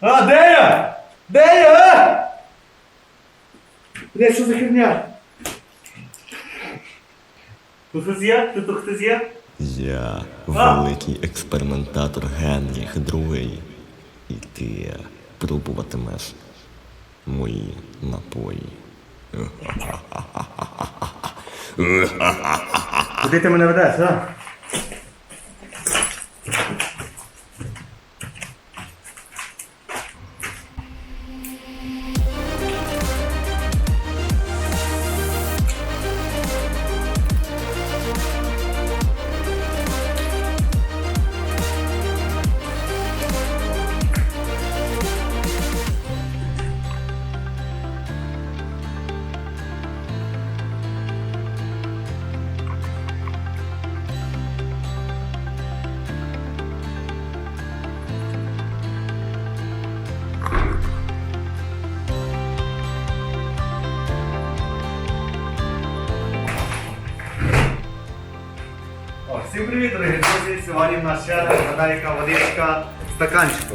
А, де я? Де я? Бля, що за херня? Тут хтось є? Тут тут хтось є? Я великий експериментатор Генріх II. І ти пробуватимеш мої напої. Куди ти мене ведеш, а? Всім привіт, дорогі друзі! Сьогодні в нас ще гадайка водичка стаканчику.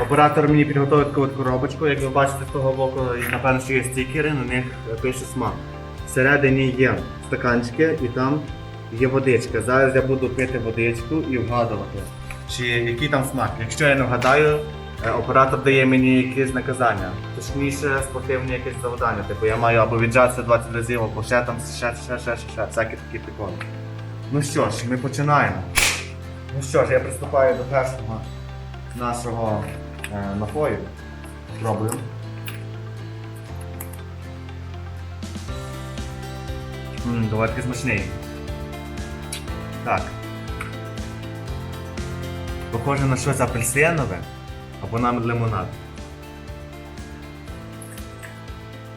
Оператор мені підготовив таку коробочку, як ви бачите з того боку, напевно, що є стікери, на них пише смак. Всередині є стаканчики і там є водичка. Зараз я буду пити водичку і вгадувати, чи який там смак. Якщо я не вгадаю, е, оператор дає мені якесь наказання. Точніше, спортивне якесь завдання. Типу я маю або віджатися 20 разів, або ще там ще, ще, ще, ще, ще, всякі такі приколи. Ну що ж, ми починаємо. Ну що ж, я приступаю до першого нашого е, напою. Пробую. Ммм, доволі смачний. Так. Похоже на щось апельсинове або на лимонад.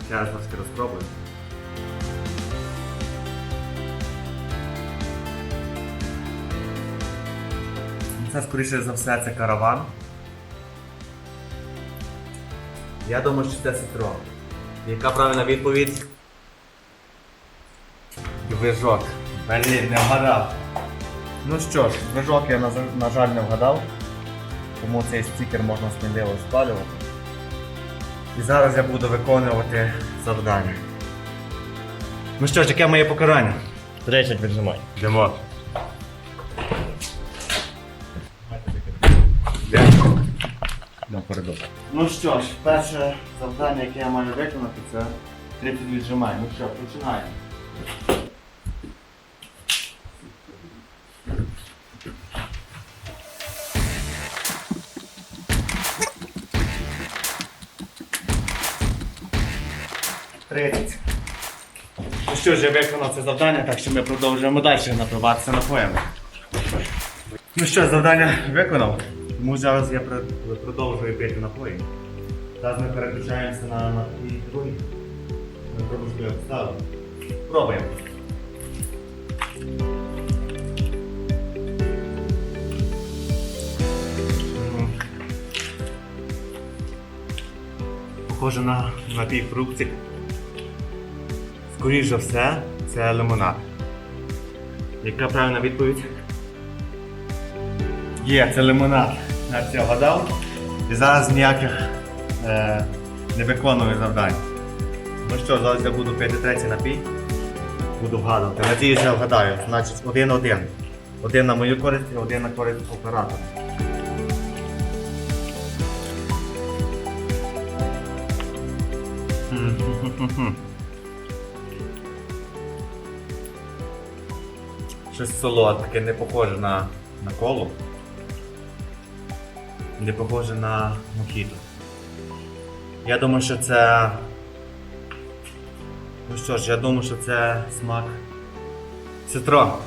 Зараз трошки розпробую. Це, скоріше за все, це караван. Я думаю, що це ситро. Яка правильна відповідь? Движок. Блін, не вгадав. Ну що ж, движок я на, жаль не вгадав, тому цей стікер можна сміливо спалювати. І зараз я буду виконувати завдання. Ну що ж, яке моє покарання? 30 віджимань. Йдемо. Напередок. Ну що ж, перше завдання, яке я маю виконати, це 30 віджимань. Ну що, починаємо. Ну що ж, я виконав це завдання, так що ми продовжуємо далі напиватися напоями. Ну що, завдання виконав. Тому зараз я продовжую пити напої. Зараз ми переключаємося на напій другий. Ми пробуємо обстави. Пробуємо. Похоже на напій фруктик. Скоріше за все, це лимонад. Яка правильна відповідь? Є, це лимонад. Я це вгадав. І зараз ніяких е, не виконую завдань. Ну що, зараз я буду пити третій напій. Буду вгадувати. Надіюсь, я вгадаю. Значить, один-один. Один на мою користь і один на користь оператора. Щось солодке, не похоже на, на колу. Не похоже на мохіто. Я думаю, що це. Ну що ж, я думаю, що це смак цитро.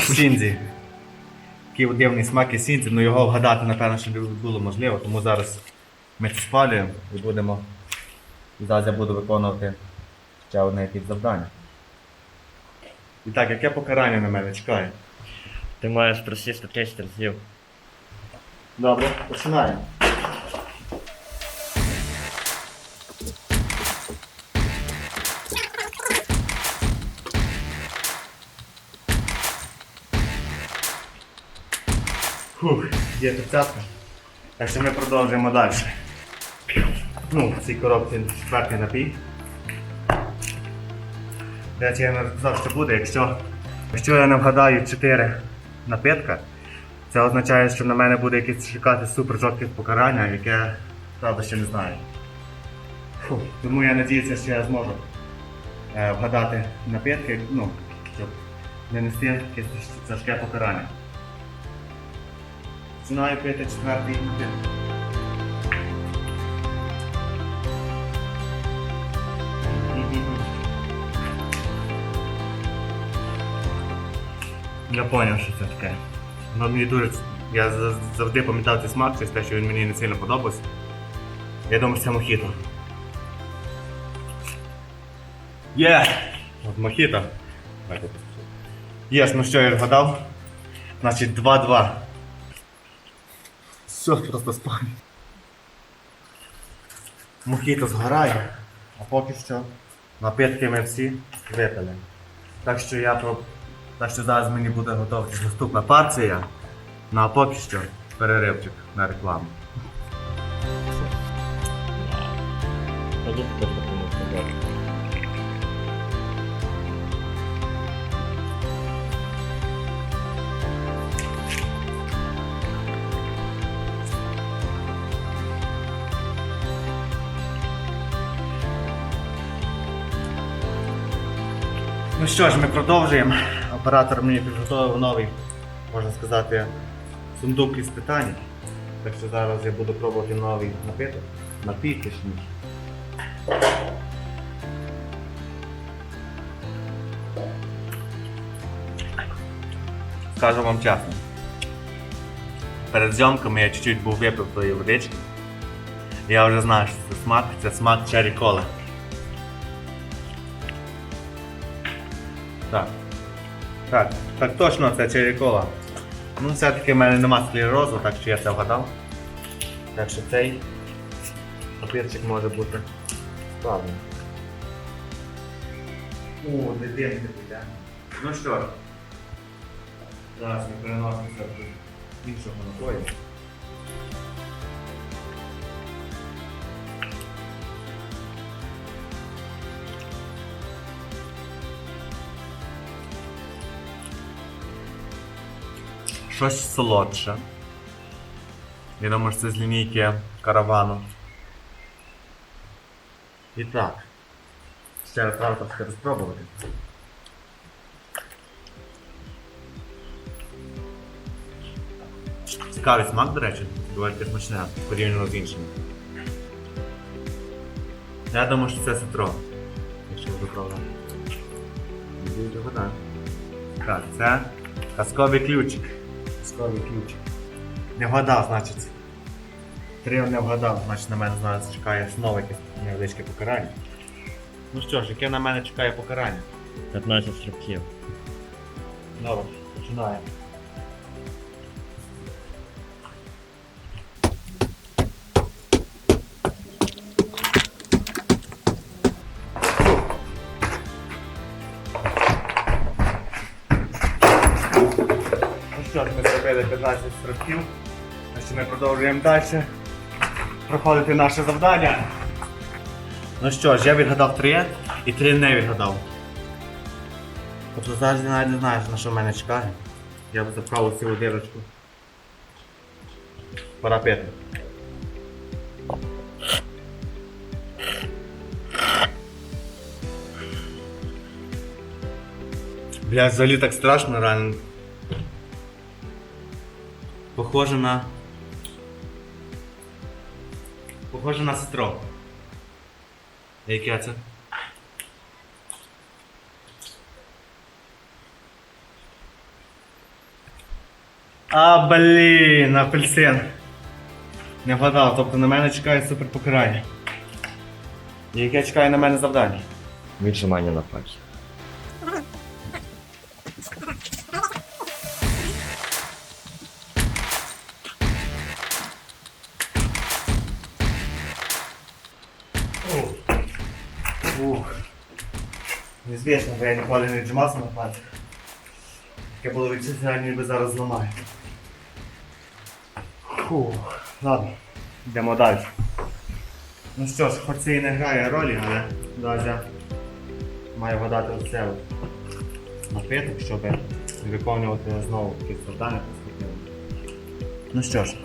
Сінзі. Такий дивний смак і сінзі, ну його вгадати, напевно, що не було можливо, тому зараз ми це спалюємо і будемо. І зараз я буду виконувати ще одне якесь завдання. І так, яке покарання на мене чекає? Ти маєш просісти 30 разів. Добре, починаємо. Фух, є тридцятка. Так що ми продовжуємо далі. Ну, в цій коробці четвертий напій. До речі, я розказав, що буде, якщо, якщо я вгадаю 4 напитка, це означає, що на мене буде якесь чекати супер жорстке покарання, яке правда ще не знаю. Фу, тому я надіюся, що я зможу е, вгадати напитки, ну, щоб не нести якесь тяжке покарання. Починаю пити четвертий напиток. Я зрозумів, що це таке. Ну, мені дуже... Я завжди пам'ятав цей смак через те, що він мені не сильно подобався. Я думаю, що це мохіто. Є! От мохіто. Є, ну що, я згадав? Значить 2-2. Все, просто спальня. Мохіто згорає, а поки що напитки ми всі випили. Так що я про... Так що зараз мені буде готова наступна партія. Ну а поки що переривчик на рекламу. Ну що ж, ми продовжуємо. Оператор мені підготував новий, можна сказати, сундук із питань. Так що зараз я буду пробувати новий напиток. Напій точніше. Скажу вам чесно. Перед зйомками я чуть-чуть був випив тої водички. Я вже знаю, що це смак, це смак черрі коли. Так, так точно це черрі кола. Ну, все-таки в мене нема склерозу, так що я це вгадав. Так що цей папірчик може бути правильний. О, дитинки піде. Ну що зараз ми переносимося до іншого напою. Щось солодше. Я думаю, що це з лінійки каравану. І так. Ще раз треба трошки розпробувати. Цікавий смак, до речі, доволі смачне, порівняно з іншими. Я думаю, що це ситро. Якщо вже правда. Дуже. Так, це казковий ключик. Казковий ключ. Не вгадав, значить. Три не вгадав, значить на мене зараз чекає знову якесь невеличке покарання. Ну що ж, яке на мене чекає покарання? 15 стрибків. Добре, починаємо. 20 строків. Значить, Ми продовжуємо далі проходити наше завдання. Ну що ж, я відгадав три, і три не відгадав. Тобто зараз я навіть не знаю, на що в мене чекає. Я б заправив цілу дірочку. Пора п'яти Бля, взагалі так страшно реально. Похоже на. Похоже на ситро. Яке це? А, блін, апельсин. Не вгадав, тобто на мене чекає супер покарання. Яке чекає на мене завдання. Віджимання на пальці. Незвісно, бо я ніколи не віджимався на пальцях. Таке було відчуття, ніби зараз зламаю. Фух, ладно, йдемо далі. Ну що ж, хоч це і не грає ролі, але Дазя має вгадати оце напиток, щоб виконувати знову такі завдання перспективні. Ну що ж.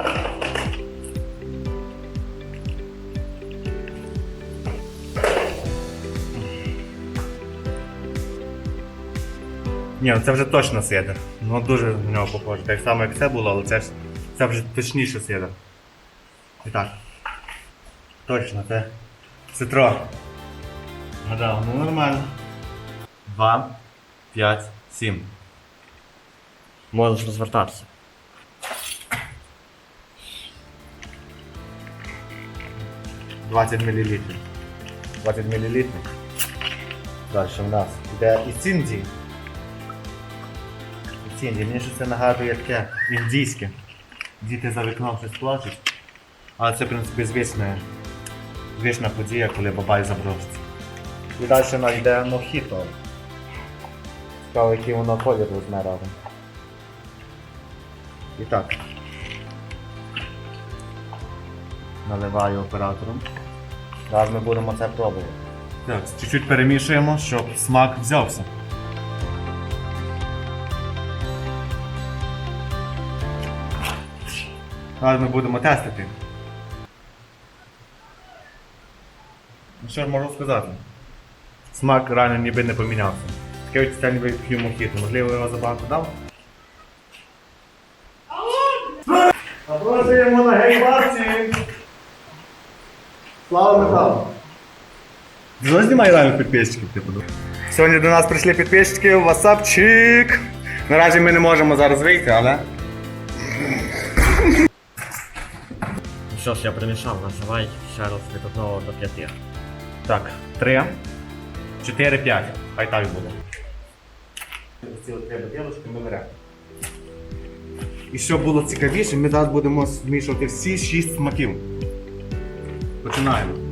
Ні, це вже точно сидр. Ну дуже на нього похоже. Так само як це було, але це, ж, це вже точніше сидр. І так. Точно, це цитро. Гадав, ну нормально. Два, п'ять, сім. Можеш розвертатися. Двадцять мл. 20 мл. Далі в нас йде іцинді. Іцинді, мені ще це нагадує таке індійське. Діти за вікном щось плачуть. Але це, в принципі, звична, звична подія, коли бабай заброшиться. І далі в нас йде мохіто. Цікаво, який воно колір візьме разом. І так. Наливаю оператором. Зараз ми будемо це пробувати. Так, чуть-чуть перемішуємо, щоб смак взявся. Зараз ми будемо тестити. Ну що ж можу сказати? Смак реально ніби не помінявся. Таке відчуття ніби п'ю мохіто. Можливо, я його забагато дав? Запрошуємо на гейбарці! Слава металу! Знову знімає реально підписчиків, типу. Сьогодні до нас прийшли підписчики, васапчик! Наразі ми не можемо зараз вийти, але. Що ж, я примішав, називай ще раз від 1 до 5. Так, три, чотири, п'ять. Хай так буде. Ці от три бутилочки ми. І що було цікавіше, ми зараз будемо змішувати всі шість смаків. Починаємо.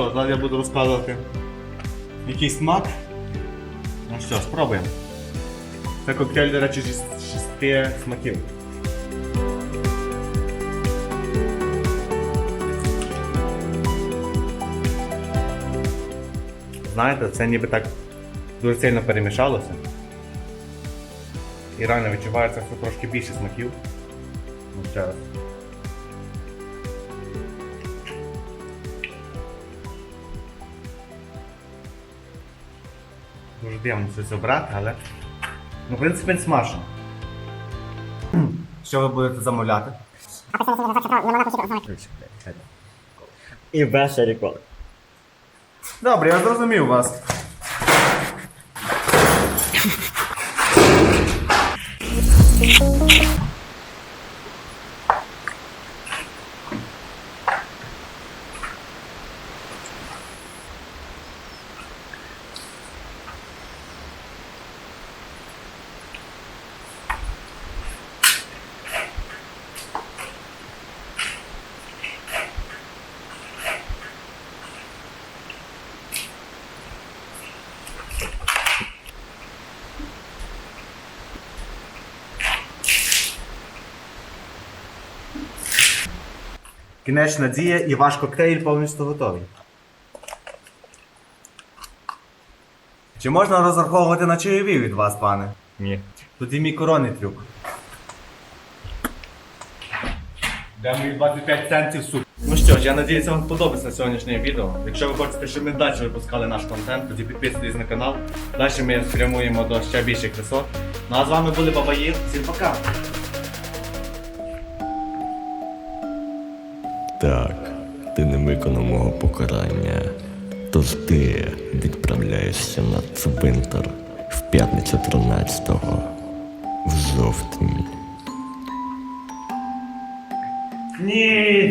Що, зараз я буду розказувати який смак. Ну що, спробуємо. Це коктейль, до речі, з шести смаків. Знаєте, це ніби так дуже сильно перемішалося. І реально відчувається, що трошки більше смаків. Ну, ще раз. Дуже дивно це обрати, але. Ну, в принципі, смачно. Що ви будете замовляти? І без рекорд. Добре, я зрозумів вас. Кінечна дія і ваш коктейль повністю готовий. Чи можна розраховувати на чайові від вас, пане? Ні. Тоді мій коронний трюк. Де мої 25 центів суп. Ну що ж, я надіюся, вам сподобається сьогоднішнє відео. Якщо ви хочете, щоб ми далі випускали наш контент, тоді підписуйтесь на канал. Далі ми спрямуємо до ще більших висот. Ну а з вами були Бабаїр. Всім пока! Так, ти не виконав мого покарання. Тож ти відправляєшся на цвинтар в п'ятницю 13-го в жовтні. Ні!